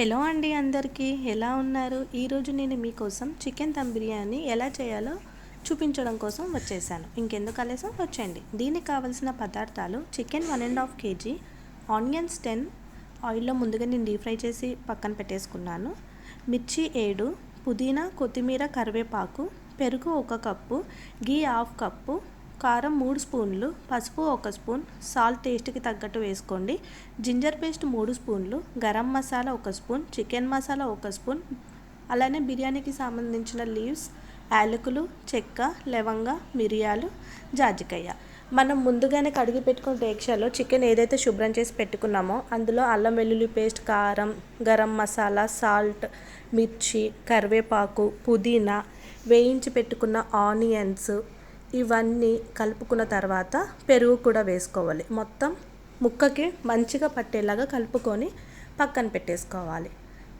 Hello అండి అందరికీ ఎలా ఉన్నారు? ఈరోజు నేను మీకోసం చికెన్ దమ్ బిర్యానీ ఎలా చేయాలో చూపించడం కోసం వచ్చేసాను. ఇంకెందుకు ఆలస్యం? వచ్చేయండి. దీనికి కావలసిన పదార్థాలు chicken one and half KG onions ten ఆయిల్లో ముందుగా నేను డీప్ ఫ్రై చేసి పక్కన పెట్టేసుకున్నాను. మిర్చి ఏడు పుదీనా కొత్తిమీర కరివేపాకు పెరుగు ఒక కప్పు గీ హాఫ్ కప్పు కారం మూడు స్పూన్లు పసుపు ఒక స్పూన్ సాల్ట్ టేస్ట్కి తగ్గట్టు వేసుకోండి. జింజర్ పేస్ట్ మూడు స్పూన్లు గరం మసాలా ఒక స్పూన్ చికెన్ మసాలా ఒక స్పూన్ అలానే బిర్యానీకి సంబంధించిన లీవ్స్ యాలకులు చెక్క లవంగ మిరియాలు జాజికాయ. మనం ముందుగానే కడిగి పెట్టుకున్న డేక్షాలో చికెన్ ఏదైతే శుభ్రం చేసి పెట్టుకున్నామో అందులో అల్లం వెల్లుల్లి పేస్ట్ కారం గరం మసాలా సాల్ట్ మిర్చి కరివేపాకు పుదీనా వేయించి పెట్టుకున్న ఆనియన్స్ ఇవన్నీ కలుపుకున్న తర్వాత పెరుగు కూడా వేసుకోవాలి. మొత్తం ముక్కకి మంచిగా పట్టేలాగా కలుపుకొని పక్కన పెట్టేసుకోవాలి.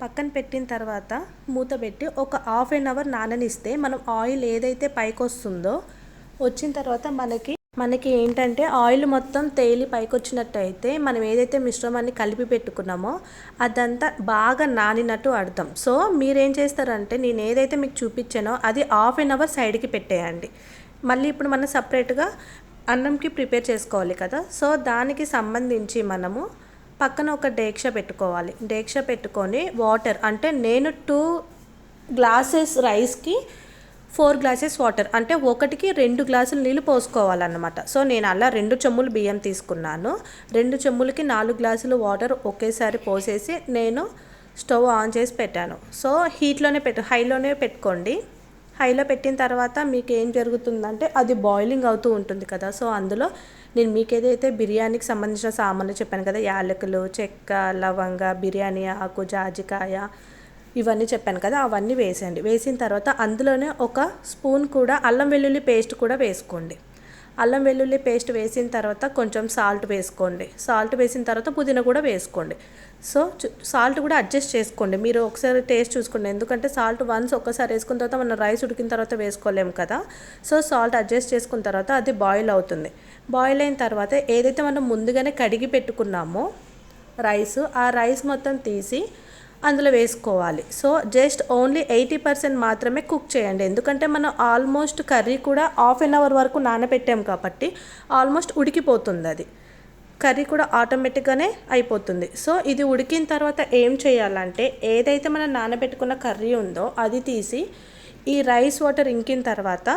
పక్కన పెట్టిన తర్వాత మూత పెట్టి ఒక హాఫ్ అన్ అవర్ నాననిస్తే మనం ఆయిల్ ఏదైతే పైకి వస్తుందో వచ్చిన తర్వాత మనకి మనకి ఏంటంటే ఆయిల్ మొత్తం తేలి పైకి వచ్చినట్టయితే మనం ఏదైతే మిశ్రమాన్ని కలిపి పెట్టుకున్నామో అదంతా బాగా నానినట్టు అర్థం. సో మీరేం చేస్తారంటే నేను ఏదైతే మీకు చూపించానో అది హాఫ్ అన్ అవర్ సైడ్కి పెట్టేయండి. మళ్ళీ ఇప్పుడు మనం సపరేట్గా అన్నంకి ప్రిపేర్ చేసుకోవాలి కదా. సో దానికి సంబంధించి మనము పక్కన ఒక డేక్ష పెట్టుకోవాలి. డేక్ష పెట్టుకొని వాటర్ అంటే నేను టూ గ్లాసెస్ రైస్కి ఫోర్ గ్లాసెస్ వాటర్ అంటే ఒకటికి రెండు గ్లాసులు నీళ్ళు పోసుకోవాలన్నమాట. సో నేను అలా రెండు చెమ్ములు బియ్యం తీసుకున్నాను. రెండు చెమ్ములకి నాలుగు గ్లాసులు వాటర్ ఒకేసారి పోసేసి నేను స్టవ్ ఆన్ చేసి పెట్టాను. సో హీట్లోనే పెట్టు హైలోనే పెట్టుకోండి. హైలో పెట్టిన తర్వాత మీకు ఏం జరుగుతుందంటే అది బాయిలింగ్ అవుతూ ఉంటుంది కదా. సో అందులో నేను మీకు ఏదైతే బిర్యానీకి సంబంధించిన సామాన్లు చెప్పాను కదా యాలకులు చెక్క లవంగ బిర్యానీ ఆకు జాజికాయ ఇవన్నీ చెప్పాను కదా అవన్నీ వేసేయండి. వేసిన తర్వాత అందులోనే ఒక స్పూన్ కూడా అల్లం వెల్లుల్లి పేస్ట్ కూడా వేసుకోండి. అల్లం వెల్లుల్లి పేస్ట్ వేసిన తర్వాత కొంచెం సాల్ట్ వేసుకోండి. సాల్ట్ వేసిన తర్వాత పుదీనా కూడా వేసుకోండి. సో సాల్ట్ కూడా అడ్జస్ట్ చేసుకోండి. మీరు ఒకసారి టేస్ట్ చూసుకోండి. ఎందుకంటే సాల్ట్ వన్స్ ఒక్కసారి వేసుకున్న తర్వాత మనం రైస్ ఉడికిన తర్వాత వేసుకోలేము కదా. సో సాల్ట్ అడ్జస్ట్ చేసుకున్న తర్వాత అది బాయిల్ అవుతుంది. బాయిల్ అయిన తర్వాత ఏదైతే మనం ముందుగానే కడిగి పెట్టుకున్నామో రైస్ ఆ రైస్ మొత్తం తీసి అందులో వేసుకోవాలి. So just only eighty percent మాత్రమే కుక్ చేయండి. ఎందుకంటే మనం ఆల్మోస్ట్ కర్రీ కూడా హాఫ్ అన్ అవర్ వరకు నానబెట్టాం కాబట్టి ఆల్మోస్ట్ ఉడికిపోతుంది అది. కర్రీ కూడా ఆటోమేటిక్గానే అయిపోతుంది. సో ఇది ఉడికిన తర్వాత ఏం చేయాలంటే ఏదైతే మనం నానబెట్టుకున్న కర్రీ ఉందో అది తీసి ఈ రైస్ వాటర్ ఇంకిన తర్వాత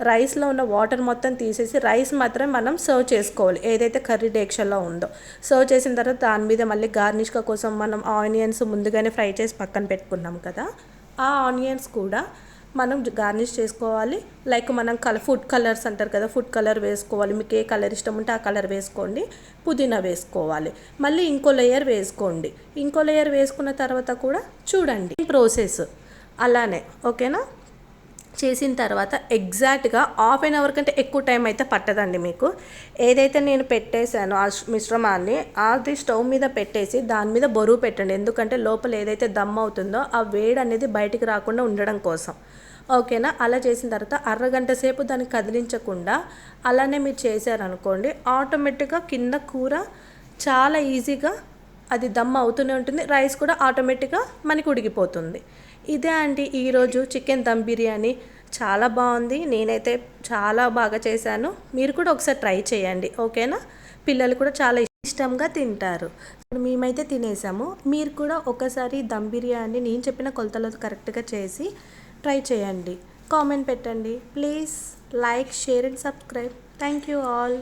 రైస్లో ఉన్న వాటర్ మొత్తం తీసేసి రైస్ మాత్రం మనం సర్వ్ చేసుకోవాలి. ఏదైతే కర్రీ డేక్షల్లో ఉందో. సర్వ్ చేసిన తర్వాత దాని మీద మళ్ళీ గార్నిష్గా కోసం మనం ఆనియన్స్ ముందుగానే ఫ్రై చేసి పక్కన పెట్టుకున్నాం కదా. ఆ ఆనియన్స్ కూడా మనం గార్నిష్ చేసుకోవాలి. లైక్ మనం కలర్ ఫుడ్ కలర్స్ అంటారు కదా ఫుడ్ కలర్ వేసుకోవాలి. మీకు ఏ కలర్ ఇష్టం ఉంటే ఆ కలర్ వేసుకోండి. పుదీనా వేసుకోవాలి. మళ్ళీ ఇంకో లేయర్ వేసుకోండి. ఇంకో లేయర్ వేసుకున్న తర్వాత కూడా చూడండి. ప్రాసెస్ అలానే ఓకేనా? చేసిన తర్వాత ఎగ్జాక్ట్గా హాఫ్ అన్ అవర్ కంటే ఎక్కువ టైం అయితే పట్టదండి మీకు. ఏదైతే నేను పెట్టేశానో ఆ మిశ్రమాన్ని అది స్టవ్ మీద పెట్టేసి దాని మీద బరువు పెట్టండి. ఎందుకంటే లోపల ఏదైతే దమ్ అవుతుందో ఆ వేడి అనేది బయటికి రాకుండా ఉండడం కోసం. ఓకేనా? అలా చేసిన తర్వాత అరగంట సేపు దాన్ని కదిలించకుండా అలానే మీరు చేశారనుకోండి ఆటోమేటిక్గా కింద కూర చాలా ఈజీగా అది దమ్ అవుతూనే ఉంటుంది. రైస్ కూడా ఆటోమేటిక్గా మనకి ఉడికిపోతుంది. ఇదే అండి ఈరోజు చికెన్ దమ్ బిర్యానీ. చాలా బాగుంది. నేనైతే చాలా బాగా చేశాను. మీరు కూడా ఒకసారి ట్రై చేయండి. ఓకేనా? పిల్లలు కూడా చాలా ఇష్టంగా తింటారు. మేమైతే తినేసాము. మీరు కూడా ఒకసారి దమ్ బిర్యానీ నేను చెప్పిన కొలతలతో కరెక్ట్గా చేసి ట్రై చేయండి. కామెంట్ పెట్టండి. Please like share and subscribe. Thank you all.